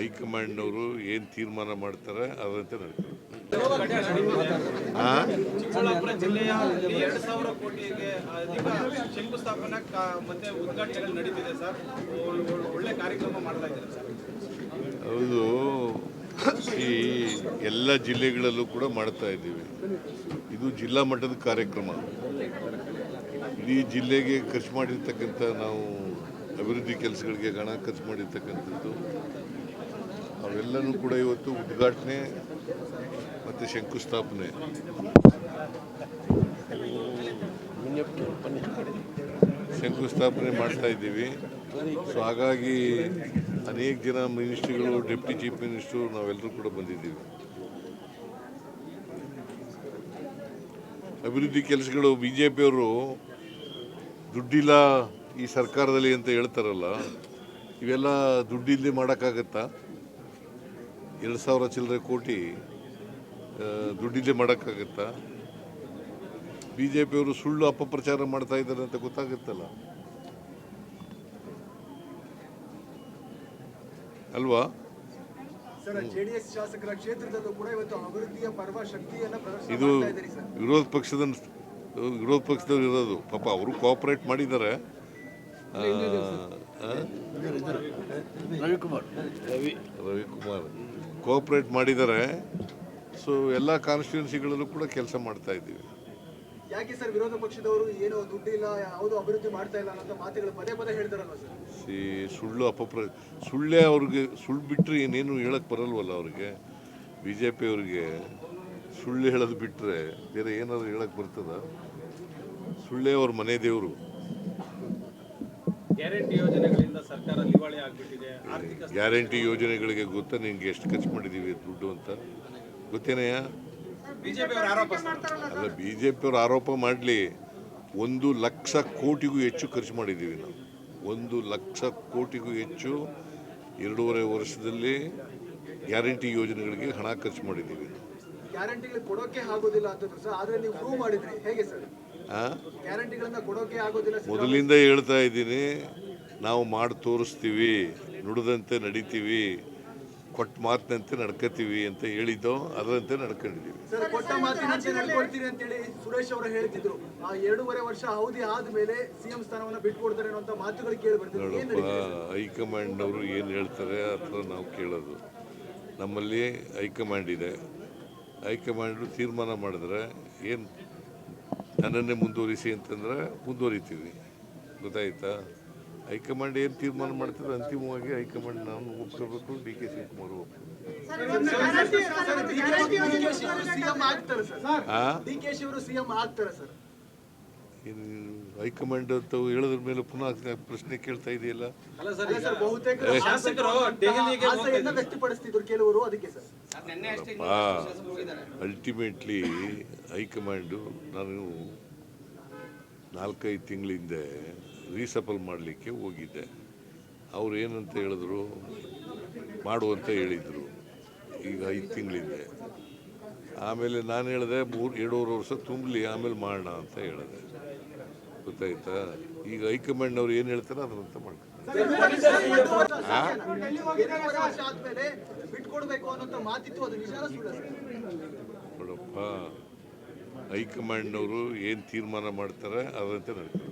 ಹೈಕಮಾಂಡ್ನವರು ಏನು ತೀರ್ಮಾನ ಮಾಡ್ತಾರೆ ಅದರಂತೆ ನಡ್ತಾರೆ ಆ? ಚಿಕ್ಕಬಳ್ಳಾಪುರ ಜಿಲ್ಲೆಯ ಎರಡು ಸಾವಿರ ಕೋಟಿಗೆ ಅಧಿಕ ಶಂಕುಸ್ಥಾಪನಾ ಕಾ- ಮತ್ತೆ ಉದ್ಘಾಟನೆಗಳು ನಡೀತಿದೆ ಸರ್. ಒಳ್- ಒಳ್- ಒಳ್ಳೆ ಕಾರ್ಯಕ್ರಮ ಮಾಡ್ತಾ ಇದ್ದಾರೆ ಸರ್. ಹೌದು. ಈ ಎಲ್ಲ ಜಿಲ್ಲೆಗಳಲ್ಲೂ ಕೂಡ ಮಾಡ್ತಾ ಇದ್ದೀವಿ. ಇದು ಜಿಲ್ಲಾ ಮಟ್ಟದ ಕಾರ್ಯಕ್ರಮ. ಇಡೀ ಜಿಲ್ಲೆಗೆ ಖರ್ಚು ಮಾಡಿರ್ತಕ್ಕಂಥ ನಾವು ಅಭಿವೃದ್ಧಿ ಕೆಲಸಗಳಿಗೆ ಹಣ ಖರ್ಚು ಮಾಡಿರ್ತಕ್ಕಂಥದ್ದು. ಅವೆಲ್ಲನೂ ಕೂಡ ಇವತ್ತು ಉದ್ಘಾಟನೆ ಮತ್ತು ಶಂಕುಸ್ಥಾಪನೆ. ಶಂಕುಸ್ಥಾಪನೆ ಮಾಡ್ತಾ ಇದ್ದೀವಿ. ಸೊ ಹಾಗಾಗಿ ಅನೇಕ ಜನ ಮಿನಿಸ್ಟ್ರಿಗಳು, ಡೆಪ್ಟಿ ಚೀಫ್ ಮಿನಿಸ್ಟ್ರು, ನಾವೆಲ್ಲರೂ ಕೂಡ ಬಂದಿದ್ದೀವಿ. ಅಭಿವೃದ್ಧಿ ಕೆಲಸಗಳು ಬಿ ಜೆ ಪಿಯವರು ದುಡ್ಡಿಲ್ಲ ಈ ಸರ್ಕಾರದಲ್ಲಿ ಅಂತ ಹೇಳ್ತಾರಲ್ಲ, ಇವೆಲ್ಲ ದುಡ್ಡಿಲ್ಲದೆ ಮಾಡೋಕ್ಕಾಗತ್ತಾ? ಎರಡು ಸಾವಿರ ಚಿಲ್ಲರೆ ಕೋಟಿ ದುಡ್ಡಿಲ್ಲೇ ಮಾಡೋಕ್ಕಾಗತ್ತಾ? ಬಿ ಜೆ ಪಿಯವರು ಸುಳ್ಳು ಅಪಪ್ರಚಾರ ಮಾಡ್ತಾ ಇದ್ದಾರೆ ಅಂತ ಗೊತ್ತಾಗುತ್ತಲ್ಲ? ಅಲ್ವಾ? ಸರ್ ಜೆಡಿಎಸ್ ಶಾಸಕರ ಕ್ಷೇತ್ರದಲ್ಲೂ ಕೂಡ ಇವತ್ತು ಅಭಿವೃದ್ಧಿಯ ಪರ್ವ ಶಕ್ತಿಯನ್ನ ಪ್ರದರ್ಶನ ಇದು ವಿರೋಧ ಪಕ್ಷದ ವಿರೋಧ ಪಕ್ಷದವ್ರು ಇರೋದು. ಪಾಪ ಅವರು ಕೋಆಪರೇಟ್ ಮಾಡಿದ್ದಾರೆ? ರವಿಕುಮಾರ್. ರವಿ ರವಿಕುಮಾರ್. ಕೋಆಪರೇಟ್ ಮಾಡಿದ್ದಾರೆ ಸೊ ಎಲ್ಲ ಕಾನ್ಸ್ಟಿಟ್ಯೂನ್ಸಿಗಳಲ್ಲೂ ಕೂಡ ಕೆಲಸ ಮಾಡ್ತಾ ಇದ್ದೀವಿ. ಯಾಕೆ ಸರ್ ವಿರೋಧ ಪಕ್ಷದವರು ಏನು ದುಡ್ಡಿಲ್ಲ ಯಾವುದು ಅಭಿವೃದ್ಧಿ ಮಾಡ್ತಾ ಇಲ್ಲ ಅಂತ ಮಾತುಗಳು ಪದೇ ಪದೇ ಹೇಳ್ತಾರಲ್ವ ಸರ್? ಸಿ ಸುಳ್ಳು ಅಪಪ್ರ ಸುಳ್ಳೇ ಅವ್ರಿಗೆ ಸುಳ್ಳು ಬಿಟ್ಟರೆ ಇನ್ನೇನು ಹೇಳಕ್ಕೆ ಬರಲ್ವಲ್ಲ ಅವ್ರಿಗೆ? ಬಿ ಜೆ ಪಿ ಅವ್ರಿಗೆ ಸುಳ್ಳು ಹೇಳೋದು ಬಿಟ್ಟರೆ ಬೇರೆ ಏನಾದರೂ ಹೇಳಕ್ಕೆ ಬರ್ತದ? ಸುಳ್ಳೇ ಅವ್ರ ಮನೆ ದೇವರು. ಗ್ಯಾರಂಟಿ ಯೋಜನೆಗಳಿಂದ ಸರ್ಕಾರ ದಿವಾಳಿ ಆಗ್ಬಿಟ್ಟಿದೆ ಆರ್ಥಿಕ ಗ್ಯಾರಂಟಿ ಯೋಜನೆಗಳಿಗೆ ಗೊತ್ತಾ ನಿಮ್ಗೆ ಎಷ್ಟು ಖರ್ಚು ಮಾಡಿದ್ದೀವಿ ದುಡ್ಡು ಅಂತ? ಆರೋಪ ಸರ್. ಅಲ್ಲ ಬಿ ಜೆ ಪಿಯವ್ರು ಆರೋಪ ಮಾಡಲಿ. ಒಂದು ಲಕ್ಷ ಕೋಟಿಗೂ ಹೆಚ್ಚು ಖರ್ಚು ಮಾಡಿದ್ದೀವಿ ನಾವು. ಒಂದು ಲಕ್ಷ ಕೋಟಿಗೂ ಹೆಚ್ಚು ಎರಡೂವರೆ ವರ್ಷದಲ್ಲಿ ಗ್ಯಾರಂಟಿ ಯೋಜನೆಗಳಿಗೆ ಹಣ ಖರ್ಚು ಮಾಡಿದ್ದೀವಿ ಗ್ಯಾರಂಟಿಗಳು ಕೊಡೋಕೆ ಆಗೋದಿಲ್ಲ ಅಂತಂದ್ರು ಸರ್ ಆದ್ರೆ ನೀವು ಪ್ರೂವ್ ಮಾಡಿದ್ರಿ. ಹೇಗೆ ಸರ್? ಆ? ಗ್ಯಾರಂಟಿಗಳನ್ನ ಕೊಡೋಕೆ ಆಗೋದಿಲ್ಲ ಮೊದಲಿಂದ ಹೇಳ್ತಾ ಇದ್ದೀನಿ ನಾವು ಮಾಡಿ ತೋರಿಸ್ತೀವಿ ನುಡಿದಂತೆ ನಡಿತೀವಿ ಕೊಟ್ಟ ಮಾತಿನಂತೆ ನಡ್ಕೋತೀವಿ ಅಂತ ಹೇಳಿದ್ದೋ ಅದರಂತೆ ನಡ್ಕೊಂಡಿದ್ದೀವಿ. ಸರ್ ಕೊಟ್ಟ ಮಾತಿನಂತೆ ನಡ್ಕೊಳ್ತೀರಿ ಅಂತೇಳಿ ಸುರೇಶ್ ಅವರು ಹೇಳ್ತಿದ್ರು. ಆ ಎರಡೂವರೆ ವರ್ಷ ಅವಧಿ ಆದ್ಮೇಲೆ ಸಿಎಂ ಸ್ಥಾನವನ್ನ ಬಿಟ್ಕೊಡ್ತಾರೆ ಅನ್ನೋ ಮಾತುಗಳು ಕೇಳಿ ಹೈಕಮಾಂಡ್ ಅವರು ನೋಡಪ್ಪ ನಡೀತಿದೆ ಹೈಕಮಾಂಡ್ನವರು ಏನು ಹೇಳ್ತಾರೆ ಆ ಥರ ನಾವು ಕೇಳೋದು. ನಮ್ಮಲ್ಲಿ ಹೈಕಮಾಂಡ್ ಇದೆ ಹೈಕಮಾಂಡು ತೀರ್ಮಾನ ಮಾಡಿದ್ರೆ ಏನು ನನ್ನನ್ನೇ ಮುಂದುವರಿಸಿ ಅಂತಂದ್ರೆ ಮುಂದುವರಿತೀವಿ. ಗೊತ್ತಾಯ್ತಾ? ಹೈಕಮಾಂಡ್ ಏನು ತೀರ್ಮಾನ ಮಾಡ್ತಾರೆ ಅಂತಿಮವಾಗಿ ಹೈಕಮಾಂಡ್ ನಾನು ಒಪ್ಕೋಬೇಕು ಡಿ ಕೆ ಶಿವಕುಮಾರ್ ಒಪ್ಕೋಬೇಕು ಇನ್ನು ಹೈಕಮಾಂಡ್ ಅಂತ ಹೇಳಿದ್ರ ಮೇಲೆ ಪುನಃ ಪ್ರಶ್ನೆ ಕೇಳ್ತಾ ಇದೆಯಲ್ಲ? ಅಲ್ಲ ಸರ್ ಅಲ್ಲ ಸರ್ ಬಹುತೇಕ ಶಾಸಕರು ದೆಹಲಿಗೆ ಆಸೆಯನ್ನ ವ್ಯಕ್ತಪಡಿಸ್ತಿದ್ರು ಕೆಲವರು ಅದಕ್ಕೆ ಸರ್. ಅಲ್ಟಿಮೇಟ್ಲಿ ಹೈಕಮಾಂಡು ನಾನು ನಾಲ್ಕೈದು ತಿಂಗಳ ಹಿಂದೆ ರೀಸಫಲ್ ಮಾಡಲಿಕ್ಕೆ ಹೋಗಿದ್ದೆ. ಅವ್ರು ಏನಂತ ಹೇಳಿದ್ರು? ಮಾಡುವಂತ ಹೇಳಿದರು. ಈಗ ಐದು ತಿಂಗಳಿಂದೆ ಆಮೇಲೆ ನಾನು ಹೇಳಿದೆ ಮೂರು ಎರಡೂವರೆ ವರ್ಷ ತುಂಬಲಿ ಆಮೇಲೆ ಮಾಡೋಣ ಅಂತ ಹೇಳಿದೆ. ಗೊತ್ತಾಯ್ತಾ ಈಗ ಹೈಕಮಾಂಡ್ನವ್ರು ಏನು ಹೇಳ್ತಾರೆ ಅದರಂತ ಮಾಡ್ತಾರೆ. ಹೈಕಮಾಂಡ್ ಹೈಕಮಾಂಡ್ನವರು ಏನು ತೀರ್ಮಾನ ಮಾಡ್ತಾರೆ ಅದರಂತೆ ನಡ್ತಾರೆ